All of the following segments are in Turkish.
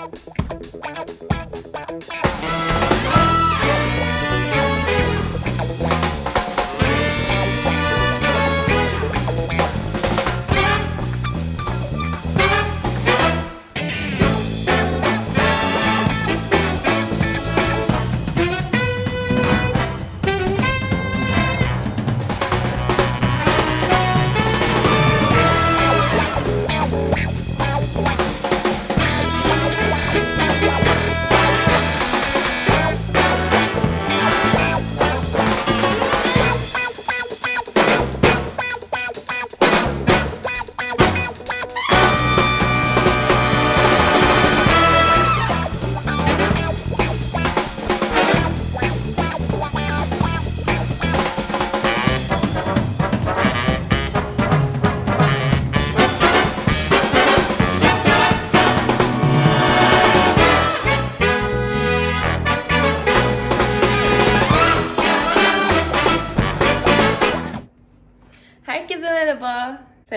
Bye.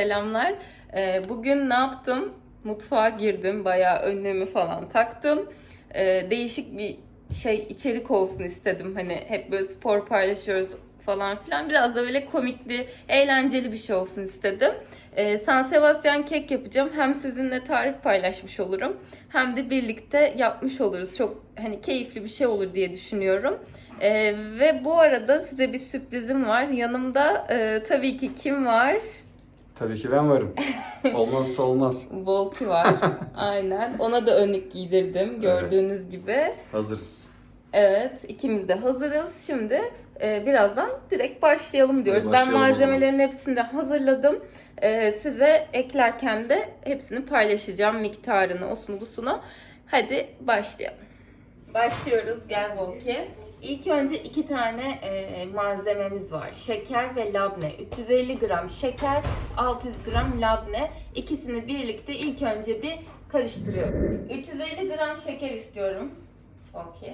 Selamlar. Ee, bugün ne yaptım? Mutfağa girdim, bayağı önlemi falan taktım. Ee, değişik bir şey içerik olsun istedim. Hani hep böyle spor paylaşıyoruz falan filan. Biraz da böyle komikli, eğlenceli bir şey olsun istedim. Ee, San Sebastian kek yapacağım. Hem sizinle tarif paylaşmış olurum. Hem de birlikte yapmış oluruz. Çok hani keyifli bir şey olur diye düşünüyorum. Ee, ve bu arada size bir sürprizim var. Yanımda e, tabii ki kim var? Tabii ki ben varım. Olmazsa olmaz. Volki var. Aynen. Ona da önlük giydirdim gördüğünüz gibi. Hazırız. Evet, ikimiz de hazırız. Şimdi e, birazdan direkt başlayalım diyoruz. Ben başlayalım o malzemelerin hepsini de hazırladım. E, size eklerken de hepsini paylaşacağım. Miktarını, osunu, busunu. Hadi başlayalım. Başlıyoruz. Gel Volki. İlk önce iki tane e, malzememiz var. Şeker ve labne. 350 gram şeker, 600 gram labne. İkisini birlikte ilk önce bir karıştırıyorum. 350 gram şeker istiyorum. Okey.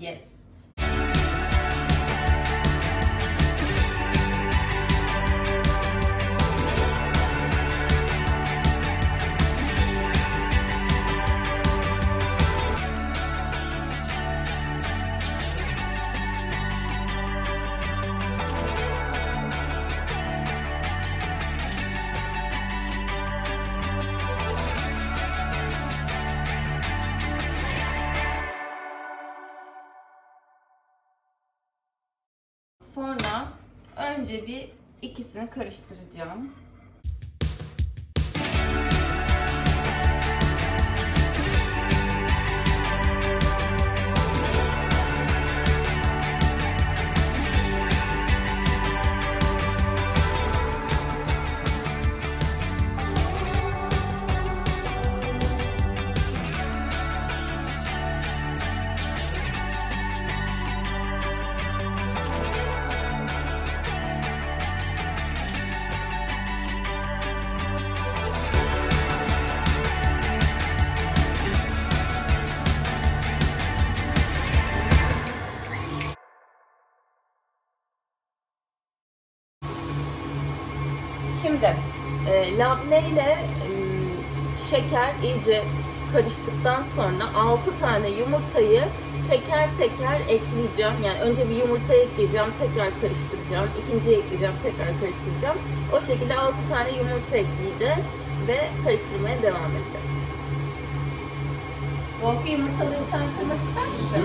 Yes. Önce bir ikisini karıştıracağım. Şimdi e, labne ile e, şeker iyice karıştıktan sonra 6 tane yumurtayı teker teker ekleyeceğim. Yani önce bir yumurta ekleyeceğim, tekrar karıştıracağım. İkinciyi ekleyeceğim, tekrar karıştıracağım. O şekilde 6 tane yumurta ekleyeceğiz ve karıştırmaya devam edeceğiz. Volki yumurtaları sen kırmak ister misin?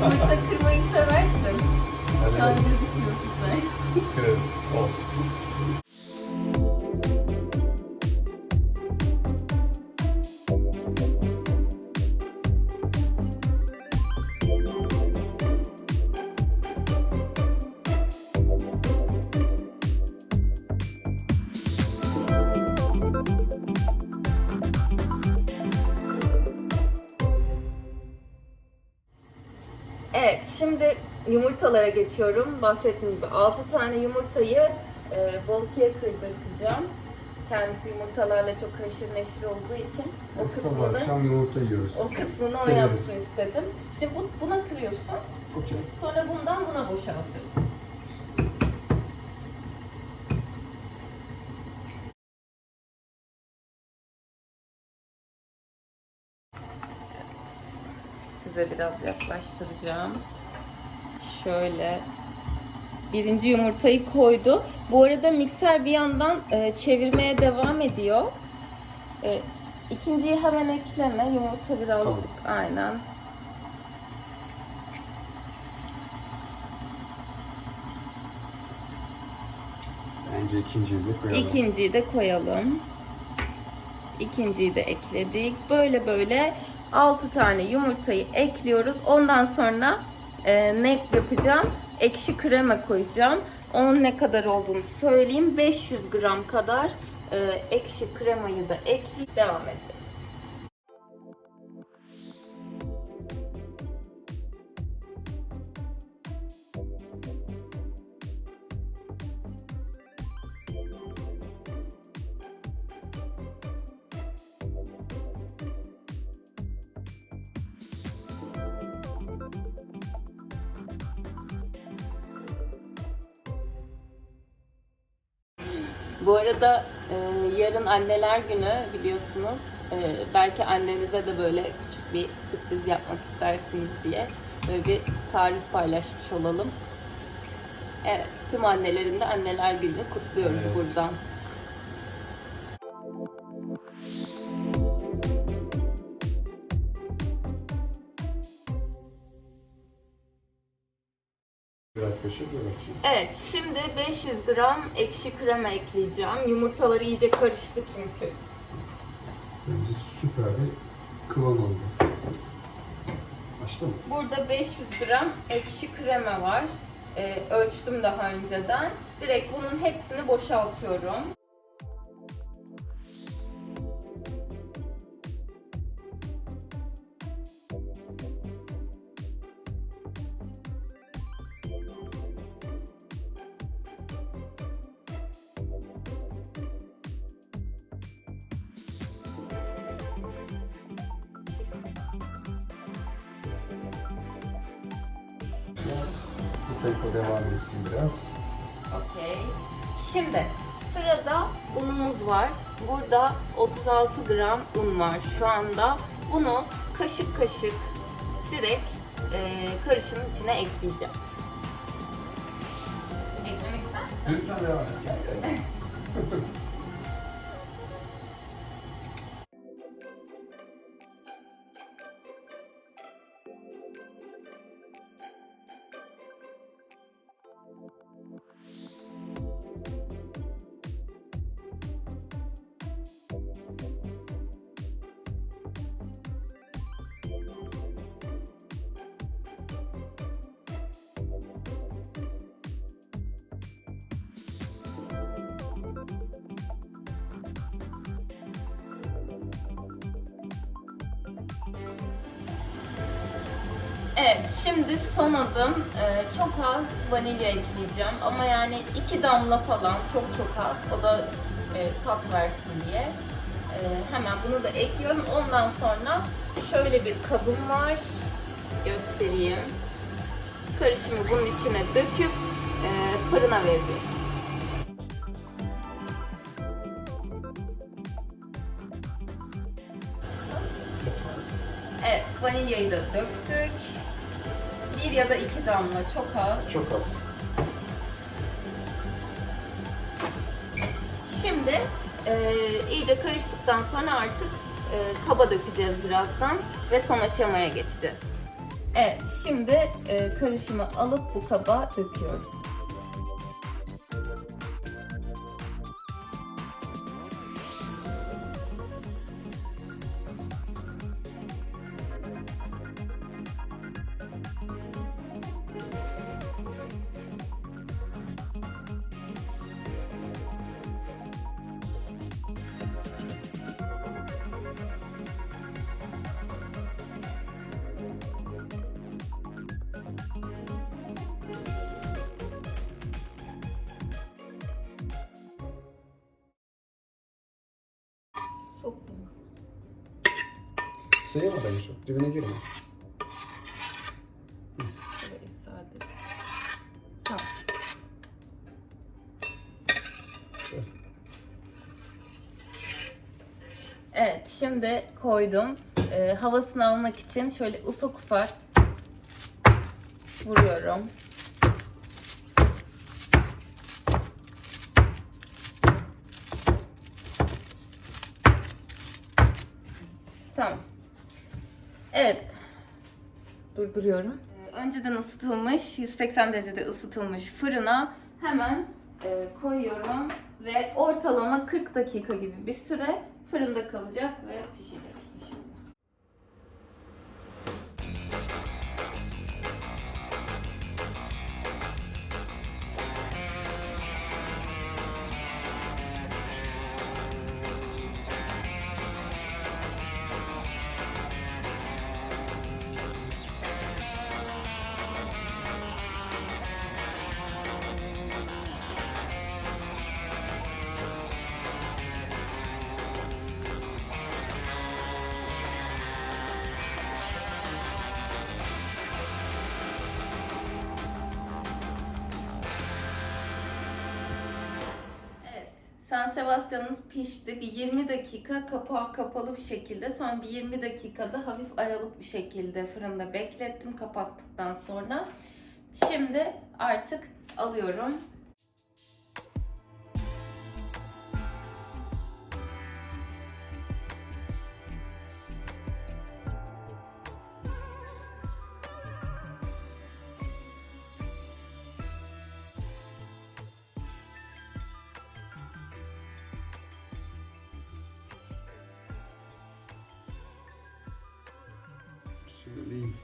Yumurta, kırmayı seversin. An gözükmüyorsun sen. Kırarız. Olsun. Şimdi yumurtalara geçiyorum. Bahsettiğim gibi 6 tane yumurtayı e, bol ikiye kırdıracağım. Kendisi yumurtalarla çok haşır neşir olduğu için o kısmını, Sabah akşam yumurta yiyoruz. o kısmını o yapsın istedim. Şimdi bu, buna kırıyorsun. Okey. Sonra bundan buna boşaltıyorsun. Size biraz yaklaştıracağım. Şöyle. Birinci yumurtayı koydu. Bu arada mikser bir yandan e, çevirmeye devam ediyor. E, ikinciyi hemen ekleme. Yumurta birazcık aynen. Bence ikinciyi de koyalım. İkinciyi de koyalım. İkinciyi de ekledik. Böyle böyle 6 tane yumurtayı ekliyoruz. Ondan sonra e, ne yapacağım? Ekşi krema koyacağım. Onun ne kadar olduğunu söyleyeyim. 500 gram kadar e, ekşi kremayı da ekleyip devam edeceğiz. Bu arada e, yarın anneler günü biliyorsunuz. E, belki annenize de böyle küçük bir sürpriz yapmak istersiniz diye böyle bir tarif paylaşmış olalım. Evet, tüm annelerin de anneler günü kutluyoruz Evet. buradan. Kaşık. Evet, şimdi 500 gram ekşi krema ekleyeceğim. Yumurtaları iyice karıştı çünkü. Bence süper bir kıvam oldu. Açtı mı? Burada 500 gram ekşi krema var. Ee, ölçtüm daha önceden. Direkt bunun hepsini boşaltıyorum. Tempo devam etsin biraz. Okey. Şimdi sırada unumuz var. Burada 36 gram un var şu anda. Bunu kaşık kaşık direkt e, karışımın içine ekleyeceğim. Eklemek ister misin? Lütfen devam et. Evet, şimdi son adım e, çok az vanilya ekleyeceğim ama yani iki damla falan çok çok az o da e, tat versin diye. E, hemen bunu da ekliyorum. Ondan sonra şöyle bir kabım var. Göstereyim. Karışımı bunun içine döküp e, fırına vereceğiz. Evet, vanilyayı da döktük. Bir ya da iki damla çok az. Çok az. Şimdi e, iyice karıştıktan sonra artık e, kaba dökeceğiz birazdan ve son aşamaya geçeceğiz. Evet, şimdi e, karışımı alıp bu kaba döküyorum. Sıyırma bence çok. Dibine girme. Şöyle sadece. Tamam. Evet şimdi koydum. Ee, havasını almak için şöyle ufak ufak vuruyorum. Tamam. Evet. Durduruyorum. Ee, Önceden ısıtılmış, 180 derecede ısıtılmış fırına hemen e, koyuyorum ve ortalama 40 dakika gibi bir süre fırında kalacak ve pişecek. San Sebastian'ımız pişti. Bir 20 dakika kapağı kapalı bir şekilde sonra bir 20 dakikada hafif aralık bir şekilde fırında beklettim kapattıktan sonra. Şimdi artık alıyorum. Söyleyeyim.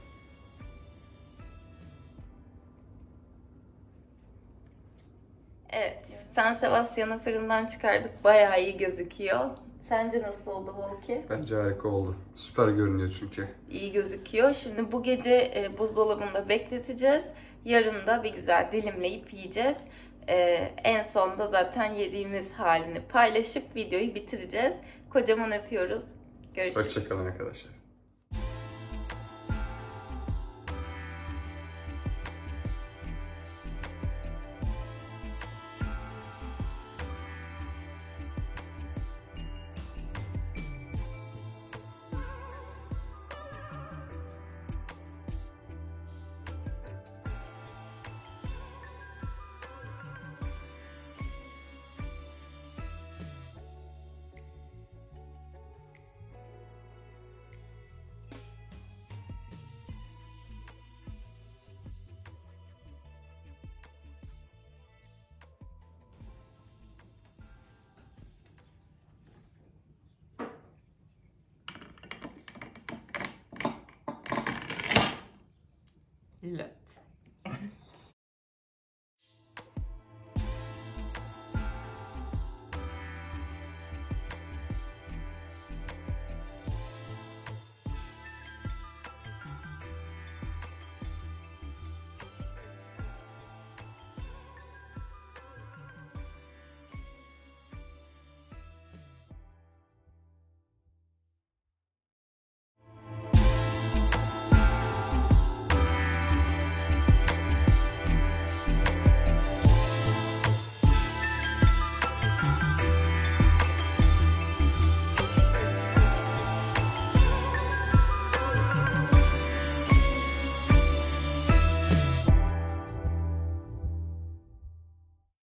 Evet. San Sebastian'ı fırından çıkardık. Bayağı iyi gözüküyor. Sence nasıl oldu Volki? Bence harika oldu. Süper görünüyor çünkü. iyi gözüküyor. Şimdi bu gece e, buzdolabında bekleteceğiz. Yarın da bir güzel dilimleyip yiyeceğiz. E, en sonda zaten yediğimiz halini paylaşıp videoyu bitireceğiz. Kocaman öpüyoruz. Görüşürüz. Hoşçakalın arkadaşlar. look.